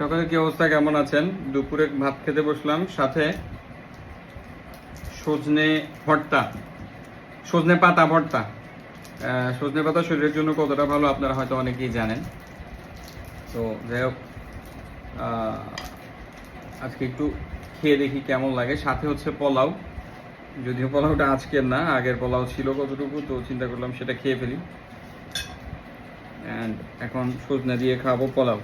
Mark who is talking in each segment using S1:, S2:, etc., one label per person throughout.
S1: সকালে কি অবস্থা? কেমন আছেন? দুপুরে ভাত খেতে বসলাম। সাথে সজনে ভর্তা। সজনে পাতা ভর্তা। সজনে পাতা শরীরের জন্য কতটা ভালো আপনারা হয়তো অনেকেই জানেন। তো যাই হোক আজকে একটু খেয়ে দেখি কেমন লাগে। সাথে হচ্ছে পোলাও। যদিও পোলাওটা আজকের না, আগের পোলাও ছিল কতটুকু, তো চিন্তা করলাম সেটা খেয়ে ফেলি। অ্যান্ড এখন সজনে দিয়ে খাব পোলাও।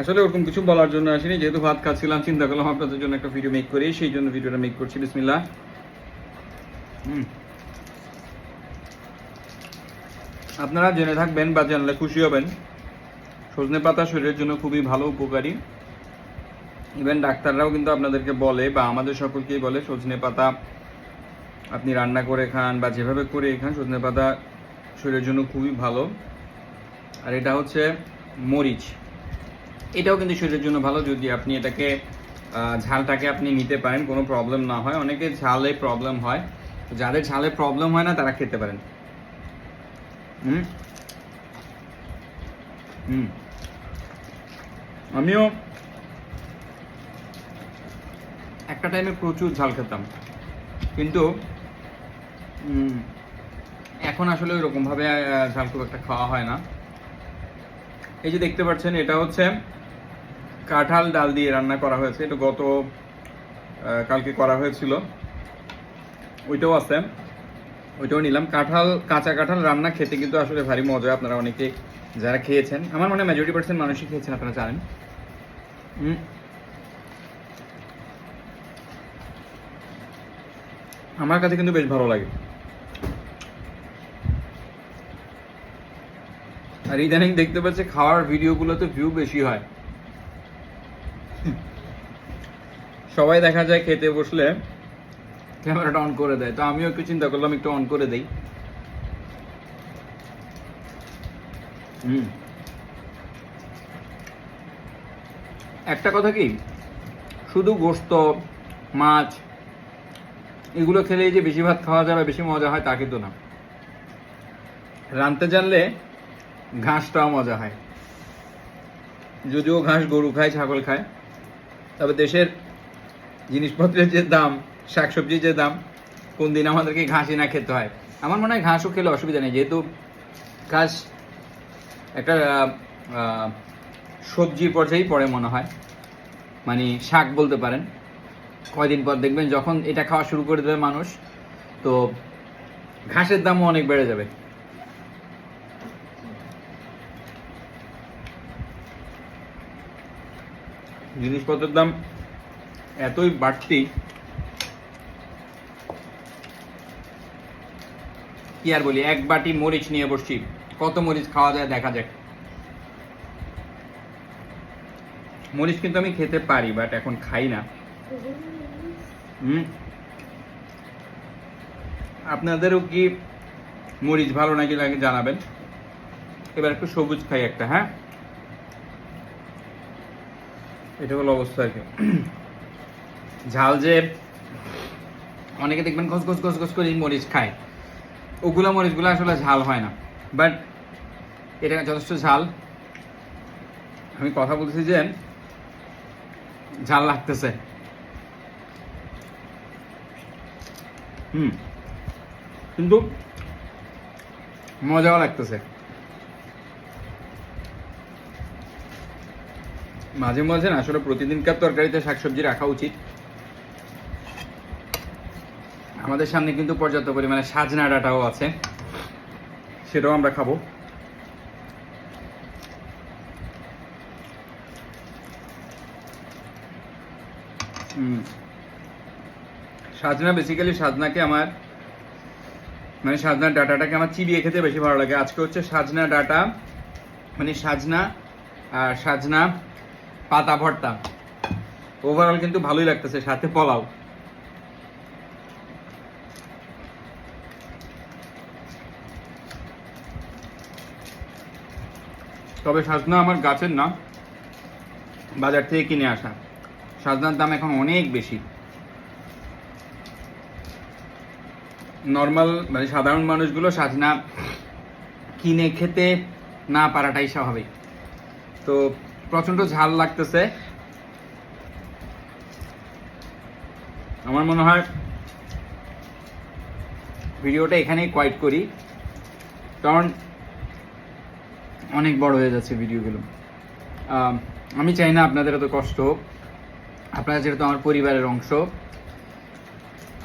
S1: আসলে ওরকম কিছু বলার জন্য আসিনি, যেহেতু ভাত খাচ্ছিলাম, চিন্তা করলাম আপনাদের জন্য একটা ভিডিও মেক করি, সেই জন্য ভিডিওটা মেক করছি, বিসমিল্লাহ। হুম। আপনারা জেনে থাকবেন বা জানলে খুশি হবেন, সজনে পাতা শরীরের জন্য খুবই ভালো, উপকারী। ইভেন ডাক্তাররাও কিন্তু আপনাদেরকে বলে বা আমাদের সকলকেই বলে, সজনে পাতা আপনি রান্না করে খান বা যেভাবে করে খান, সজনে পাতা শরীরের জন্য খুবই ভালো। আর এটা হচ্ছে মরিচ। এটাও কিন্তু শরীরের জন্য ভালো যদি আপনি এটাকে ঝালটাকে আপনি নিতে পারেন, কোনো প্রবলেম না হয়। অনেকে ঝালে প্রবলেম হয়। যাদের ঝালে প্রবলেম হয় না, তারা খেতে পারেন। হুম? হুম। আমিও একটা টাইমে প্রচুর ঝাল খেতাম। কিন্তু এখন আসলে ওই রকমভাবে ঝাল খুব একটা খাওয়া হয় না। এই যে দেখতে পাচ্ছেন, এটা হচ্ছে কাঁঠাল ডাল দিয়ে রান্না করা হয়েছে। এটা গত কালকে করা হয়েছিল। ওইটাও আছে। ওইটাও নিলাম। কাঁঠাল, কাঁচা কাঁঠাল রান্না খেতে কিন্তু আসলে ভারী মজা। আপনারা অনেকে যারা খেয়েছেন, আমার মনে হয় মেজরিটি পার্সেন্ট মানুষই খেয়েছেন, আপনারা জানেন। আমার কাছে কিন্তু বেশ ভালো লাগে। আর ইদানিং দেখতে পাচ্ছি খাওয়ার ভিডিওগুলোতে ভিউ বেশি হয়। সবাই দেখা যায় খেতে বসলে ক্যামেরাটা অন করে দেয়। তো আমিও একটু চিন্তা করলাম একটু অন করে দেই। হুম। একটা কথা কি? শুধু গোস্ত মাছ এগুলো খেলেই যে বেশি ভাত খাওয়া যাবে বেশি মজা হয় তা কিন্তু না। রানতে জানলে ঘাসটাও মজা হয়। যদিও ঘাস গরু খায় ছাগল খায় তবে দেশের জিনিসপত্রের যে দাম, শাকসবজির যে দাম, কোন দিন আমাদেরকে ঘাসই না খেতে হয়। আমার মনে হয় ঘাসও খেলে অসুবিধা নেই, যেহেতু ঘাস একটা সবজির পর্যায়েই পড়ে মনে হয়। মানে শাক বলতে পারেন। কয়দিন পর দেখবেন যখন এটা খাওয়া শুরু করে দেবে মানুষ, তো ঘাসের দামও অনেক বেড়ে যাবে। জিনিসপত্রের দাম এতই বাড়তি কি আর বলি, এক বাটি মরিচ নিয়ে বসছি। কত মরিচ খাওয়া যায় দেখা যাক। মরিচ কিন্তু আমি খেতে পারি বাট এখন খাই না। হুম? আপনাদেরও কি মরিচ ভালো নাকি লাগে জানাবেন? এবার একটু সবুজ খাই একটা হ্যাঁ? এটা হলো অবস্থা আর কি। ঝাল যে অনেকে দেখবেন ঘস ঘস ঘস ঘস করে মরিচ খায়। ওগুলো মরিচগুলো আসলে ঝাল হয় না। বাট এটা যথেষ্ট ঝাল। আমি কথা বলছি যে ঝাল লাগতেছে। হুম। কিন্তু মজাও লাগতেছে। মাঝে মাঝে না, আসলে প্রতিদিনকার তরকারিতে শাকসবজি রাখা উচিত। আমাদের সামনে কিন্তু পর্যাপ্ত পরিমাণে সাজনা ডাটাও আছে। সেটাও আমরা খাব। সাজনা বেসিক্যালি সাজনাকে আমার মানে সাজনা ডাটাটাকে আমার চিবিয়ে খেতে বেশি ভালো লাগে। আজকে হচ্ছে সাজনা ডাটা মানে সাজনা আর সাজনা পাতা ভর্তা। ওভারঅল কিন্তু ভালোই লাগতেছে, সাথে পোলাও। তবে সাজনা আমার গাছের না বাজার থেকে কিনে আসা। সাজনার দাম এখন অনেক বেশি। নর্মাল মানে সাধারণ মানুষগুলো সাজনা কিনে খেতে না পারাটাই স্বাভাবিক। তো প্রচণ্ড ঝাল লাগতেছে। আমার মনে হয় ভিডিওটা এখানেই কোয়াইট করি। কারণ অনেক বড় হয়ে যাচ্ছে ভিডিওগুলো। আমি চাই না আপনাদের এত কষ্ট হোক। আপনারা যেহেতু আমার পরিবারের অংশ,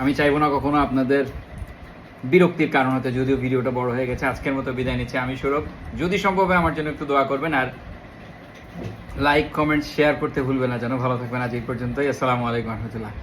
S1: আমি চাইব না কখনো আপনাদের বিরক্তির কারণ হতে, যদিও ভিডিওটা বড় হয়ে গেছে, আজকের মতো বিদায় নিচ্ছি আমি, সৌরভ। যদি সম্ভব হয় আমার জন্য একটু দোয়া করবেন আর লাইক কমেন্ট শেয়ার করতে ভুলবেন না যেন। ভালো থাকবেন আজ এই পর্যন্তই। আসসালামু আলাইকুম রহমতুল্লাহ।